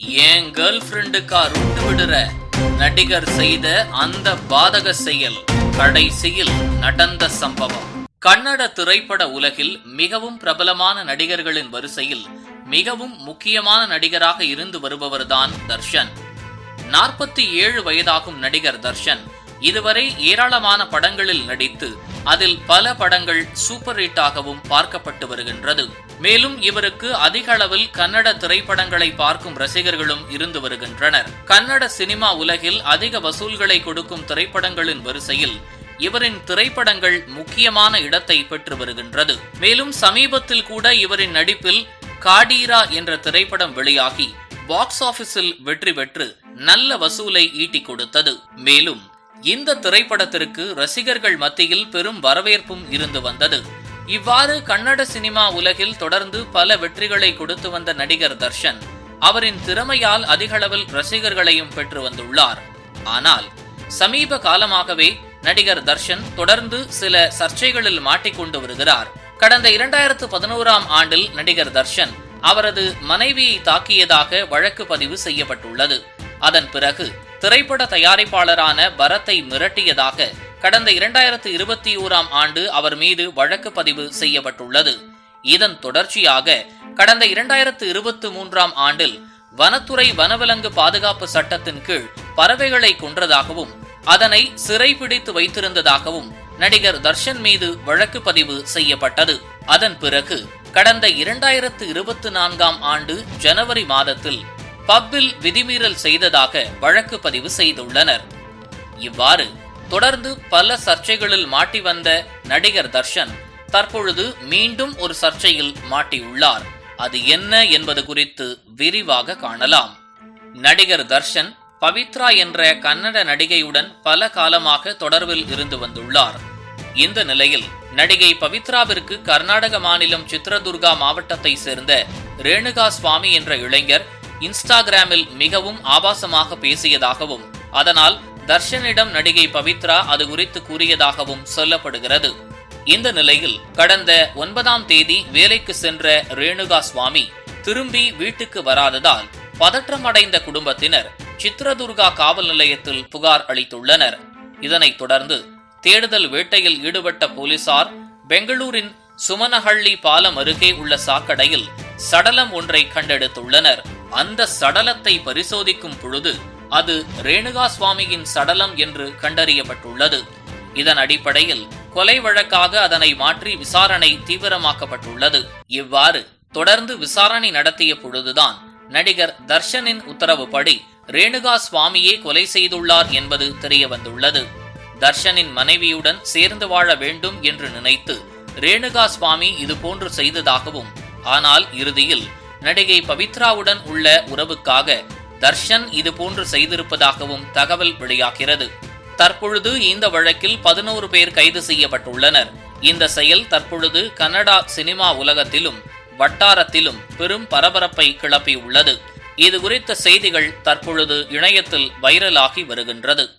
என் girl ஃப்ரெண்டுக்கா ருண்டு விடுற நடிகர் செய்த அந்த பாதக செயல் கடைசியில் நடந்த சம்பவம். கன்னட திரைப்பட உலகில் மிகவும் பிரபலமான நடிகர்களின் வரிசையில் மிகவும் முக்கியமான நடிகராக இருந்து வருபவர்தான் தர்ஷன். நாற்பத்தி ஏழு வயதாகும் நடிகர் தர்ஷன் இதுவரை ஏராளமான படங்களில் நடித்து அதில் பல படங்கள் சூப்பர் ஹிட்டாகவும் பார்க்கப்பட்டு வருகின்றது. மேலும் இவருக்கு அதிக அளவில் கன்னட திரைப்படங்களை பார்க்கும் ரசிகர்களும் இருந்து வருகின்றனர். கன்னட சினிமா உலகில் அதிக வசூல்களை கொடுக்கும் திரைப்படங்களின் வரிசையில் இவரின் திரைப்படங்கள் முக்கியமான இடத்தை பெற்று வருகின்றது. மேலும் சமீபத்தில் கூட இவரின் நடிப்பில் காடீரா என்ற திரைப்படம் வெளியாகி பாக்ஸ் ஆபீஸில் வெற்றி பெற்று நல்ல வசூலை ஈட்டிக் கொடுத்தது. மேலும் இந்த திரைப்படத்திற்கு ரசிகர்கள் மத்தியில் பெரும் வரவேற்பும் இருந்து வந்தது. இவ்வாறு கன்னட சினிமா உலகில் தொடர்ந்து பல வெற்றிகளை கொடுத்து வந்த நடிகர் தர்ஷன் அவரின் திறமையால் அதிகளவில் ரசிகர்களையும் பெற்று வந்துள்ளார். ஆனால் சமீப காலமாகவே நடிகர் தர்ஷன் தொடர்ந்து சில சர்ச்சைகளில் மாட்டிக்கொண்டு வருகிறார். கடந்த இரண்டாயிரத்து பதினோராம் ஆண்டில் நடிகர் தர்ஷன் அவரது மனைவியை தாக்கியதாக வழக்கு பதிவு செய்யப்பட்டுள்ளது. அதன் பிறகு திரைப்பட தயாரிப்பாளரான பரத்தை மிரட்டியதாக கடந்த இரண்டாயிரத்து இருபத்தி ஓராம் ஆண்டு அவர் மீது வழக்கு பதிவு செய்யப்பட்டுள்ளது. இதன் தொடர்ச்சியாக கடந்த இரண்டாயிரத்து இருபத்தி மூன்றாம் ஆண்டில் வனத்துறை வனவிலங்கு பாதுகாப்பு சட்டத்தின் கீழ் பறவைகளை கொன்றதாகவும் அதனை சிறைபிடித்து வைத்திருந்ததாகவும் நடிகர் தர்ஷன் மீது வழக்கு பதிவு செய்யப்பட்டது. அதன் பிறகு கடந்த இரண்டாயிரத்து இருபத்தி நான்காம் ஆண்டு ஜனவரி மாதத்தில் பப்பில் விதிமீறல் செய்ததாக வழக்கு பதிவு செய்துள்ளனர். இவ்வாறு தொடர்ந்து பல சர்ச்சைகளில் மாட்டி வந்த நடிகர் தர்ஷன் தற்பொழுது மீண்டும் ஒரு சர்ச்சையில் மாட்டியுள்ளார். அது என்ன என்பது குறித்து விரிவாக காணலாம். நடிகர் தர்ஷன் பவித்ரா என்ற கன்னட நடிகையுடன் பல காலமாக தொடர்பில் இருந்து வந்துள்ளார். இந்த நிலையில் நடிகை பவித்ராவிற்கு கர்நாடக மாநிலம் சித்ரதுர்கா மாவட்டத்தை சேர்ந்த ரேணுகா சுவாமி என்ற இளைஞர் இன்ஸ்டாகிராமில் மிகவும் ஆபாசமாக பேசியதாகவும் அதனால் தர்ஷனிடம் நடிகை பவித்ரா அது குறித்து கூறியதாகவும் சொல்லப்படுகிறது. இந்த நிலையில் கடந்த ஒன்பதாம் தேதி வேலைக்கு சென்ற ரேணுகா சுவாமி திரும்பி வீட்டுக்கு வராததால் பதற்றமடைந்த குடும்பத்தினர் சித்ரதுர்கா காவல் நிலையத்தில் புகார் அளித்துள்ளனர். இதனைத் தொடர்ந்து தேடுதல் வேட்டையில் ஈடுபட்ட போலீசார் பெங்களூரின் சுமனஹள்ளி பாலம் அருகே உள்ள சாக்கடையில் சடலம் ஒன்றை கண்டெடுத்துள்ளனர். அந்த சடலத்தை பரிசோதிக்கும் பொழுது அது ரேணுகா சுவாமியின் சடலம் என்று கண்டறியப்பட்டுள்ளது. இதன் அடிப்படையில் கொலை வழக்காக அதனை மாற்றி விசாரணை தீவிரமாக்கப்பட்டுள்ளது. இவ்வாறு தொடர்ந்து விசாரணை நடத்திய பொழுதுதான் நடிகர் தர்ஷனின் உத்தரவுப்படி ரேணுகா சுவாமியே கொலை செய்துள்ளார் என்பது தெரிய வந்துள்ளது தர்ஷனின் மனைவியுடன் சேர்ந்து வாழ வேண்டும் என்று நினைத்து ரேணுகா சுவாமி இதுபோன்று செய்ததாகவும் ஆனால் இறுதியில் நடிகை பவித்ராவுடன் உள்ள உறவுக்காக தர்ஷன் இதுபோன்று செய்திருப்பதாகவும் தகவல் வெளியாகிறது. தற்பொழுது இந்த வழக்கில் பதினோரு பேர் கைது செய்யப்பட்டுள்ளனர். இந்த செயல் தற்பொழுது கன்னடா சினிமா உலகத்திலும் வட்டாரத்திலும் பெரும் பரபரப்பை கிளப்பியுள்ளது. இது குறித்த செய்திகள் தற்பொழுது இணையத்தில் வைரலாகி வருகின்றது.